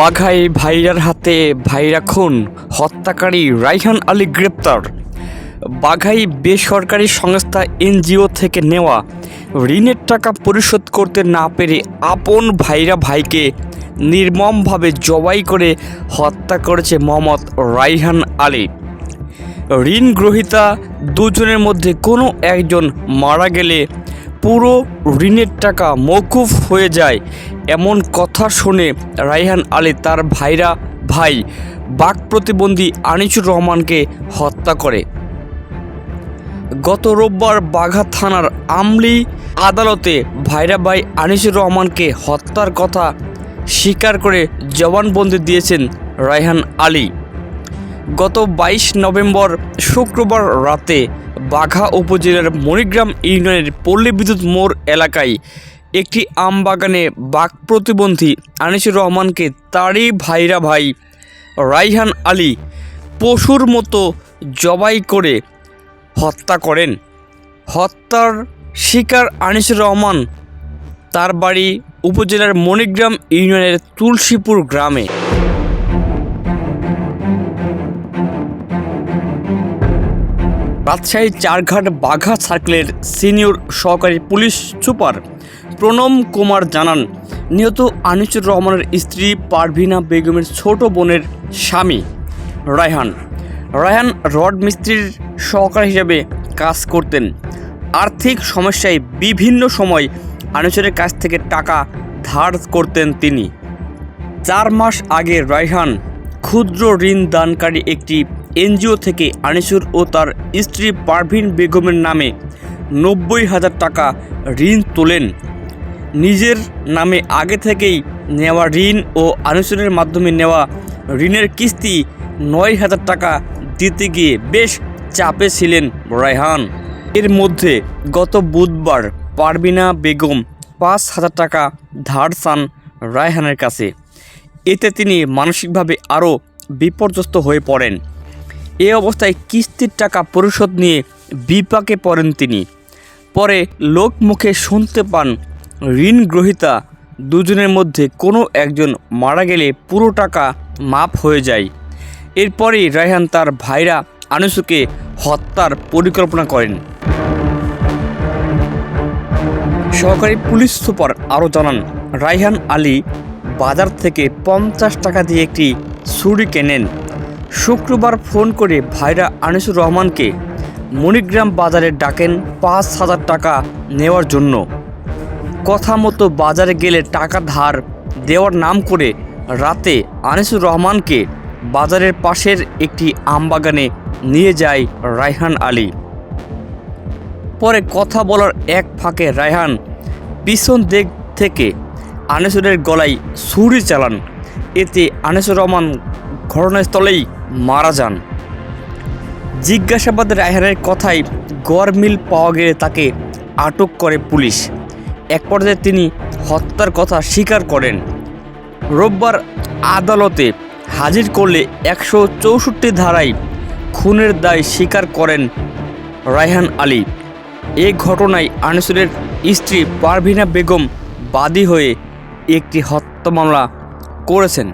বাঘাই ভাইরার হাতে ভাইরা খুন, হত্যাকারী রাইহান আলী গ্রেপ্তার। বাঘাই বেসরকারি সংস্থা এনজিও থেকে নেওয়া, ঋণের টাকা পরিশোধ করতে না পেরে আপন ভাইরা ভাইকে নির্মমভাবে জবাই করে হত্যা করেছে মোহাম্মদ রাইহান আলী। ঋণ গ্রহীতা দুজনের মধ্যে কোনো একজন মারা গেলে পুরো ঋণের টাকা মৌকুফ হয়ে যায়। এমন কথা শুনে রাইহান আলী তার ভাইরা ভাই বাক প্রতিবন্ধী আনিসুর রহমানকে হত্যা করে। গত রোববার বাঘা থানার আমলি আদালতে ভাইরা ভাই আনিসুর রহমানকে হত্যার কথা স্বীকার করে জবানবন্দি দিয়েছেন রায়হান আলী। গত বাইশ নভেম্বর শুক্রবার রাতে বাঘা উপজেলার মণিগ্রাম ইউনিয়নের পল্লী বিদ্যুৎ মোড় এলাকায় একটি আম বাগানে বাঘ প্রতিবন্ধী আনিসুর রহমানকে তারই ভাইরা ভাই রাইহান আলী পশুর মতো জবাই করে হত্যা করেন। হত্যার শিকার আনিসুর রহমান তার বাড়ি উপজেলার মণিগ্রাম ইউনিয়নের তুলসীপুর গ্রামে। রাজশাহী চারঘাট বাঘা সার্কেলের সিনিয়র সহকারী পুলিশ সুপার প্রণম কুমার জানান, নিহত আনিসুর রহমানের স্ত্রী পারভিনা বেগমের ছোট বোনের স্বামী রায়হান। রায়হান রড মিস্ত্রির সহকারী হিসেবে কাজ করতেন। আর্থিক সমস্যায় বিভিন্ন সময় আনিসুরের কাছ থেকে টাকা ধার করতেন তিনি। চার মাস আগে রায়হান ক্ষুদ্র ঋণ দানকারী একটি এনজিও থেকে আনিসুর ও তার স্ত্রী পারভিন বেগমের নামে নব্বই হাজার টাকা ঋণ তোলেন। নিজের নামে আগে থেকেই নেওয়া ঋণ ও আনিসুরের মাধ্যমে নেওয়া ঋণের কিস্তি নয় হাজার টাকা দিতে গিয়ে বেশ চাপে ছিলেন রায়হান। এর মধ্যে গত বুধবার পারবিনা বেগম পাঁচ হাজার টাকা ধার চান রায়হানের কাছে। এতে তিনি মানসিকভাবে আরও বিপর্যস্ত হয়ে পড়েন। এ অবস্থায় কিস্তির টাকা পরিশোধ নিয়ে বিপাকে পড়েন তিনি। পরে লোকমুখে শুনতে পান, ঋণ গ্রহীতা দুজনের মধ্যে কোনো একজন মারা গেলে পুরো টাকা মাপ হয়ে যায়। এরপরেই রায়হান তার ভাইরা আনুসুকে হত্যার পরিকল্পনা করেন। সহকারী পুলিশ সুপার আরও জানান রাইহান আলী বাজার থেকে পঞ্চাশ টাকা দিয়ে একটি ছুরি কেনেন। শুক্রবার ফোন করে ভাইরা আনিসুর রহমানকে মণিগ্রাম বাজারে ডাকেন পাঁচ হাজার টাকা নেওয়ার জন্য। কথা মতো বাজারে গেলে টাকা ধার দেওয়ার নাম করে রাতে আনিসুর রহমানকে বাজারের পাশের একটি আমবাগানে নিয়ে যায় রায়হান আলী। পরে কথা বলার এক ফাঁকে রায়হান পিছন দিক থেকে আনিসুরের গলায় ছুরি চালান। এতে আনিসুর রহমান ঘটনাস্থলেই মারা যান। জিজ্ঞাসাবাদে রায়হানের কথায় গড়মিল পাওয়া গেলে তাকে আটক করে পুলিশ। এক পর্যায়ে তিনি হত্যার কথা স্বীকার করেন। রোববার আদালতে হাজির করলে একশো চৌষট্টি ধারায় খুনের দায় স্বীকার করেন রায়হান আলী। এ ঘটনায় আনিসুরের স্ত্রী পারভিনা বেগম বাদী হয়ে একটি হত্যা মামলা করেছেন।